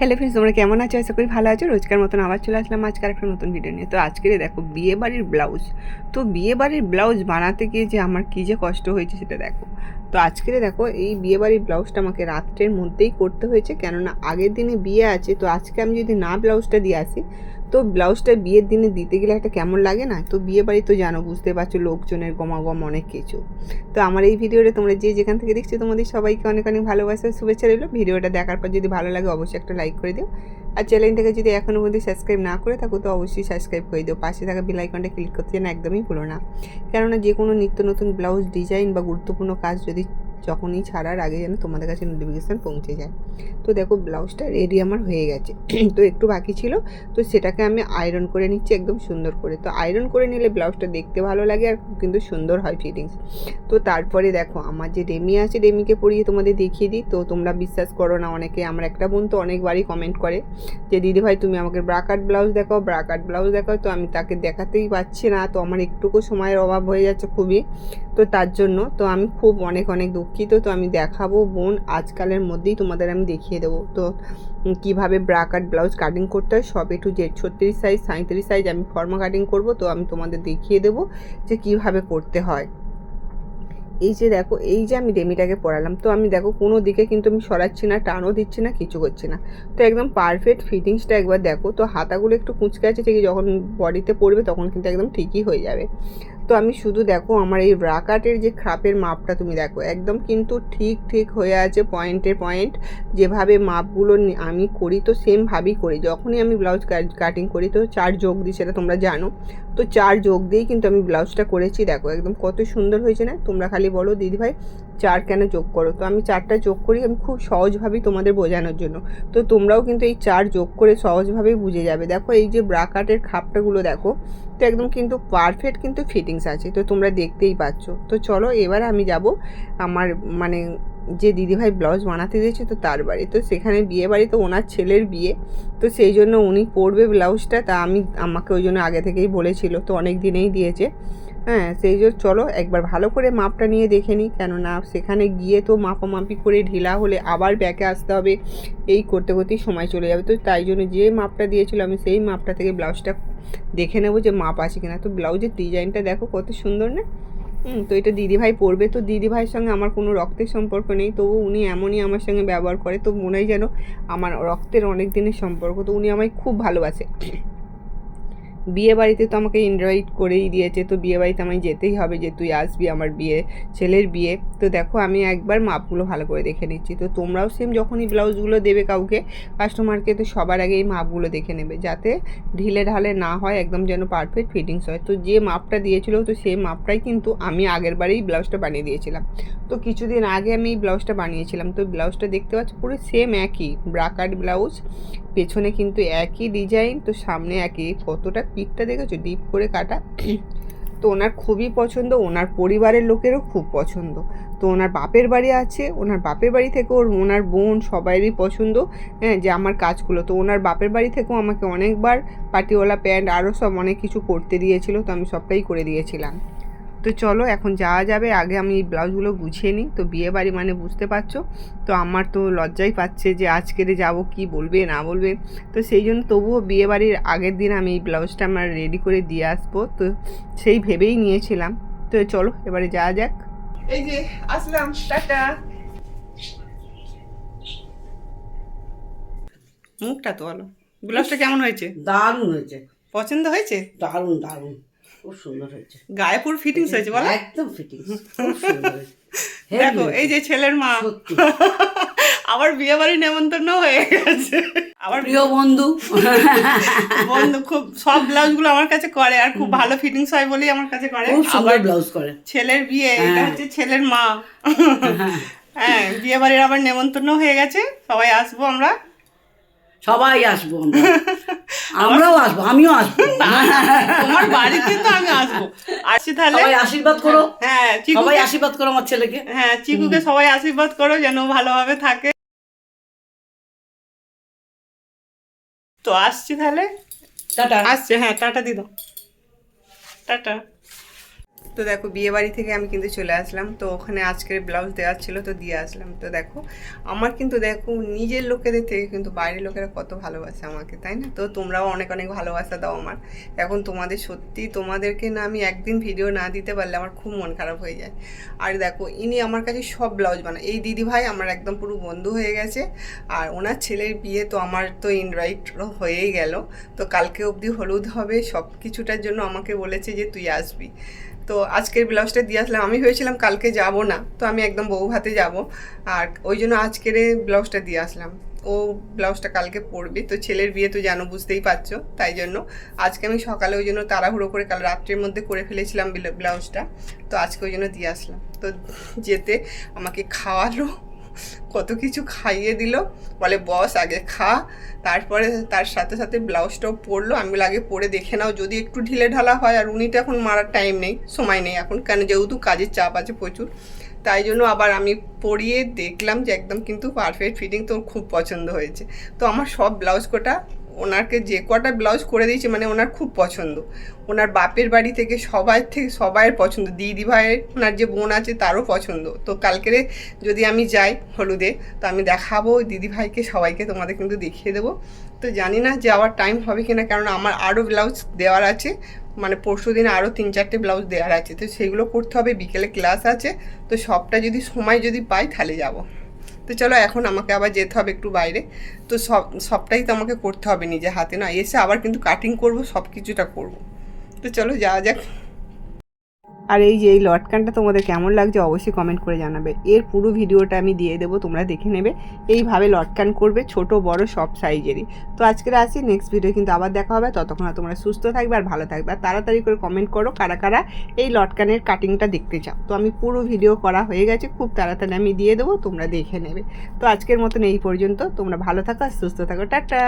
Hello friends তোমরা কেমন আছো? আশা করি ভালো আছো। রোজকার মতন আবার চলে আসলাম আজকের একটা নতুন ভিডিও নিয়ে। তো আজকের দেখো, বিয়ে বাড়ির ব্লাউজ তো বিয়ে বাড়ির ব্লাউজ বানাতে গিয়ে যে আমার কী যে কষ্ট হয়েছে সেটা দেখো। তো আজকের দেখো, এই বিয়ে বাড়ির ব্লাউজটা আমাকে রাত্রের মধ্যেই করতে হয়েছে। কেননা আগের দিনে বিয়ে আছে, তো আজকে আমি যদি না ব্লাউজটা দিয়ে আসি তো ব্লাউজটা বিয়ের দিনে দিতে গেলে একটা কেমন লাগে না? তো বিয়ে বাড়ি তো জানো, বুঝতে পারছ লোকজনের গমাগম অনেক কিছু। তো আমার এই ভিডিওটা তোমরা যে যেখান থেকে দেখছ, তোমাদের সবাইকে অনেক অনেক ভালোবাসা, শুভেচ্ছা রইল। ভিডিওটা দেখার পর যদি ভালো লাগে, অবশ্যই একটা লাইক করে দিও। আর চ্যানেলটাকে যদি এখনও পর্যন্ত সাবস্ক্রাইব না করে থাকো, তো অবশ্যই সাবস্ক্রাইব করে দিও। পাশে থাকা আইকনটা ক্লিক করতে যেন একদমই ভুলো না। কেননা যে কোনো নিত্য নতুন ব্লাউজ, ডিজাইন বা গুরুত্বপূর্ণ কাজ যদি যখনই ছাড়ার আগে যেন তোমাদের কাছে নোটিফিকেশান পৌঁছে যায়। তো দেখো ব্লাউজটা রেডি আমার হয়ে গেছে। তো একটু বাকি ছিল, তো সেটাকে আমি আয়রন করে নিচ্ছি একদম সুন্দর করে। তো আয়রন করে নিলে ব্লাউজটা দেখতে ভালো লাগে আর কিন্তু সুন্দর হয় ফিটিংস তো তারপরে দেখো, আমার যে ডেমি আছে ডেমিকে পরিয়ে তোমাদের দেখিয়ে দিই। তো তোমরা বিশ্বাস করো না, অনেকে, আমার একটা বোন তো অনেকবারই কমেন্ট করে যে, দিদি ভাই, তুমি আমাকে ব্রাকাট ব্লাউজ দেখাও ব্রাকাট ব্লাউজ দেখাও। তো আমি তাকে দেখাতেই পাচ্ছি না। তো আমার একটুকু সময়ের অভাব হয়ে যাচ্ছে খুবই। তো তার জন্য, তো আমি খুব অনেক অনেক দুঃখিত তো আমি দেখাবো বোন। আজকালের মধ্যেই তোমাদের আমি দেখিয়ে দেবো। তো উম, ব্রা কাট ব্লাউজ কাটিং করতে হয় সব একটু যে ছত্রিশ সাইজ সাঁত্রিশ সাইজ আমি ফর্মা কাটিং করব তো আমি তোমাদের দেখিয়ে দেবো যে কীভাবে করতে হয়। এই যে দেখো এই যে আমি ডেমিটাকে পরালাম তো আমি দেখো কোনো দিকে কিন্তু আমি সরাচ্ছি না টানও দিচ্ছি না কিছু করছি না। তো একদম পারফেক্ট ফিটিংসটা একবার দেখো তো হাতাগুলো একটু কুঁচকে আছে ঠিকই যখন বডিতে পড়বে তখন কিন্তু একদম ঠিকই হয়ে যাবে। তো আমি শুধু দেখো আমার এই ব্রাকাটের যে খাপের মাপটা তুমি দেখো, একদম কিন্তু ঠিক ঠিক হয়ে আছে পয়েন্টে পয়েন্ট যেভাবে মাপগুলো আমি করি তো সেমভাবেই করি। যখনই আমি ব্লাউজ কাটিং করি তো চার যোগ দিই, সেটা তোমরা জানো। তো চার যোগ দিয়েই কিন্তু আমি ব্লাউজটা করেছি। দেখো একদম কত সুন্দর হয়েছে না? তোমরা খালি বলো, দিদিভাই চার কেন যোগ করো? তো আমি চারটা যোগ করি, আমি খুব সহজভাবেই তোমাদের বোঝানোর জন্য। তো তোমরাও কিন্তু এই চার যোগ করে সহজভাবেই বুঝে যাবে। দেখো এই যে ব্রাকাটের খাপটাগুলো দেখো, তো একদম কিন্তু পারফেক্ট কিন্তু ফিটিংস আছে, তো তোমরা দেখতেই পাচ্ছ। তো চলো এবার আমি যাব আমার মানে যে দিদিভাই ব্লাউজ বানাতে দিয়েছে, তো তার বাড়ি। তো সেখানে বিয়ে বাড়ি, তো ওনার ছেলের বিয়ে। তো সেই জন্য উনি পরবে ব্লাউজটা, তা আমি, আমাকে ওই জন্য আগে থেকেই বলেছিল, তো অনেক দিনেই দিয়েছে। হ্যাঁ সেই জন্য চলো একবার ভালো করে মাপটা নিয়ে দেখে নিই। কেননা সেখানে গিয়ে তো মাপামাপি করে ঢিলা হলে আবার ব্যাকে আসতে হবে। এই করতে করতেই সময় চলে যাবে। তো তাই জন্য যে মাপটা দিয়েছিল আমি সেই মাপটা থেকে ব্লাউজটা দেখে নেব যে মাপ আছে কিনা। তো ব্লাউজের ডিজাইনটা দেখো কত সুন্দর না? হুম, তো এটা দিদিভাই পরবে। তো দিদিভাইয়ের সঙ্গে আমার কোনো রক্তের সম্পর্ক নেই। তবু উনি এমনই আমার সঙ্গে ব্যবহার করে। তো মনে হয় যেন আমার রক্তের অনেক দিনের সম্পর্ক। তো উনি আমায় খুব ভালোবাসে। বিয়ে বাড়িতে তো আমাকে ইনভাইট করেই দিয়েছে, তো বিয়ে বাড়িতে আমায় যেতেই হবে যে তুই আসবি আমার বিয়ে, ছেলের বিয়ে। তো দেখো আমি একবার মাপগুলো ভালো করে দেখে নিচ্ছি। তো তোমরাও সেম যখনই ব্লাউজগুলো দেবে কাউকে কাস্টমারকে তো সবার আগে এই মাপগুলো দেখে নেবে, যাতে ঢিলে ঢালে না হয়, একদম যেন পারফেক্ট ফিটিংস হয়। তো যে মাপটা দিয়েছিল, তো সেই মাপটাই কিন্তু আমি আগের বারেই ব্লাউজটা বানিয়ে দিয়েছিলাম। তো কিছুদিন আগে আমি এই ব্লাউজটা বানিয়েছিলাম, তো ব্লাউজটা দেখতে পাচ্ছ পুরো সেম একই ব্রাকাট ব্লাউজ, পেছনে কিন্তু একই ডিজাইন তো সামনে একই, কতটা পিকটা দেখেছ? ডিপ করে কাটা। তো ওনার খুবই পছন্দ, ওনার পরিবারের লোকেরও খুব পছন্দ। তো ওনার বাপের বাড়ি আছে, ওনার বাপের বাড়ি থেকে ওর ওনার বোন সবাইরই পছন্দ হ্যাঁ যে আমার কাজগুলো। তো ওনার বাপের বাড়ি থেকেও আমাকে অনেকবার পাটিওয়ালা প্যান্ট আরও সব অনেক কিছু করতে দিয়েছিল, তো আমি সবটাই করে দিয়েছিলাম। তো চলো এখন যাওয়া যাবে। আগে আমি এই ব্লাউজগুলো গুছিয়ে নিই। তো বিয়ে বাড়ি মানে বুঝতে পারছ? তো আমার তো লজ্জাই পাচ্ছে যে আজকেরে যাব কি বলবে না বলবে। তো সেই জন্য তবুও বিয়ে বাড়ির আগের দিন আমি এই ব্লাউজটা আমার রেডি করে দিয়ে আসব। তো সেই ভেবেই নিয়েছিলাম। তো চলো এবারে যাওয়া যাক। এই যে আসলাম। টাটা। মুখটা তো বলো ব্লাউজটা কেমন হয়েছে? দারুণ হয়েছে। পছন্দ হয়েছে? দারুণ দারুণ। খুব সুন্দর হয়েছে। গায়ে পুরো ফিটিংস হয়েছে বলো। একদম ফিটিং খুব সুন্দর দেখো এই যে ছেলের মা। আবার বিয়ে বাড়ি নেমন্তন্ন হয়ে গেছে। আবার প্রিয় বন্ধু। বন্ধু খুব সব ব্লাউজগুলো আমার কাছে করে আর খুব ভালো ফিটিংস হয় বলেই আমার কাছে করে। আবার ব্লাউজ করে। ছেলের বিয়ে এটা হ্যাঁ। হচ্ছে ছেলের মা। হ্যাঁ। বিয়ে বাড়ির আবার নেমন্তন্ন হয়ে গেছে। সবাই আসব আমরা। সবাই আসব আমরা। আমরাও আসব আমিও আসব। তোমার বাড়িতে তো আমি আসব। আসি তাহলে। সবাই আশীর্বাদ করো। হ্যাঁ চিকু সবাই আশীর্বাদ করো আমার ছেলেকে। হ্যাঁ চিকুকে সবাই আশীর্বাদ করো যেন ভালোভাবে থাকে। তো আসছি তাহলে। টাটা। আসছে হ্যাঁ টাটা দিদ। টাটা। তো দেখো বিয়ে বাড়ি থেকে আমি কিন্তু চলে আসলাম। তো ওখানে আজকের ব্লাউজ দেওয়ার ছিল, তো দিয়ে আসলাম। তো দেখো, আমার কিন্তু দেখো, নিজের লোকেদের থেকে কিন্তু বাইরের লোকেরা কত ভালোবাসে আমাকে, তাই না? তো তোমরাও অনেক অনেক ভালোবাসা দাও আমার। এখন তোমাদের সত্যি, তোমাদেরকে না আমি একদিন ভিডিও না দিতে পারলে আমার খুব মন খারাপ হয়ে যায়। আর দেখো, ইনি আমার কাছে সব ব্লাউজ বানায়। এই দিদি ভাই আমার একদম পুরো বন্ধু হয়ে গেছে। আর ওনার ছেলের বিয়ে তো আমার তো ইনভাইট হয়েই গেল। তো কালকে অবধি হলুদ হবে সব কিছুটার জন্য আমাকে বলেছে যে তুই আসবি। তো আজকের ব্লাউজটা দিয়ে আসলাম। আমি ভেবেছিলাম কালকে যাব না, তো আমি একদম বউ ভাতে যাব। আর ওই জন্য আজকের ব্লাউজটা দিয়ে আসলাম। ও ব্লাউজটা কালকে পরবে, তো ছেলের বিয়ে তো জানো, বুঝতেই পারছ, তাই জন্য। আজকে আমি সকালে ওই জন্য তাড়াহুড়ো করে কাল রাত্রের মধ্যে করে ফেলেছিলাম ব্লাউজটা, তো আজকে ওই জন্য দিয়ে আসলাম। তো যেতে আমাকে খাওয়ালো কত কিছু খাইয়ে দিল। বলে, বস, আগে খা। তারপরে তার সাথে সাথে ব্লাউজটাও পরলো। আমি আগে পরে দেখে নাও, যদি একটু ঢিলে ঢালা হয়। আর উনিটা এখন মারার টাইম নেই, সময় নেই এখন, কেন যেহেতু কাজের চাপ আছে প্রচুর। তাই জন্য আবার আমি পরিয়ে দেখলাম যে, একদম কিন্তু পারফেক্ট ফিটিং তোর খুব পছন্দ হয়েছে। তো আমার সব ব্লাউজ কোটা ওনাকে যে কটা ব্লাউজ করে দিয়েছি মানে ওনার খুব পছন্দ। ওনার বাপের বাড়ি থেকে সবাই থেকে সবাইয়ের পছন্দ। দিদি ভাইয়ের, ওনার যে বোন আছে তারও পছন্দ। তো কালকেরে যদি আমি যাই হলুদে, তো আমি দেখাবো দিদি ভাইকে, সবাইকে তোমাদের কিন্তু দেখিয়ে দেবো। তো জানি না যাওয়ার টাইম হবে কিনা, কারণ আমার আরও ব্লাউজ দেওয়ার আছে। মানে পরশু দিন আরও তিন চারটে ব্লাউজ দেওয়ার আছে। তো সেগুলো করতে হবে, বিকেলে ক্লাস আছে। তো সবটা যদি সময় যদি পাই, তাহলে যাব। তো চলো এখন আমাকে আবার যেতে হবে একটু বাইরে। তো সব, সবটাই তো আমাকে করতে হবে নিজে হাতে। না, এসে আবার কিন্তু কাটিং করব সব কিছুটা করব। তো চলো যাওয়া যাক। আর এই যে, এই লটকানটা তোমাদের কেমন লাগছে অবশ্যই কমেন্ট করে জানাবে। এর পুরো ভিডিওটা আমি দিয়ে দেবো, তোমরা দেখে নেবে। এইভাবে লটকান করবে ছোট, বড়, সব সাইজেরই তো আজকের আসি নেক্সট ভিডিও কিন্তু আবার দেখা হবে। ততক্ষণ তোমরা সুস্থ থাকবে আর ভালো থাকবে। আর তাড়াতাড়ি করে কমেন্ট করো কারা কারা এই লটকানের কাটিংটা দেখতে চাও। তো আমি পুরো ভিডিও করা হয়ে গেছে, খুব তাড়াতাড়ি আমি দিয়ে দেবো, তোমরা দেখে নেবে। তো আজকের মতন এই পর্যন্ত। তোমরা ভালো থাকো আর সুস্থ থাকো। টাটা!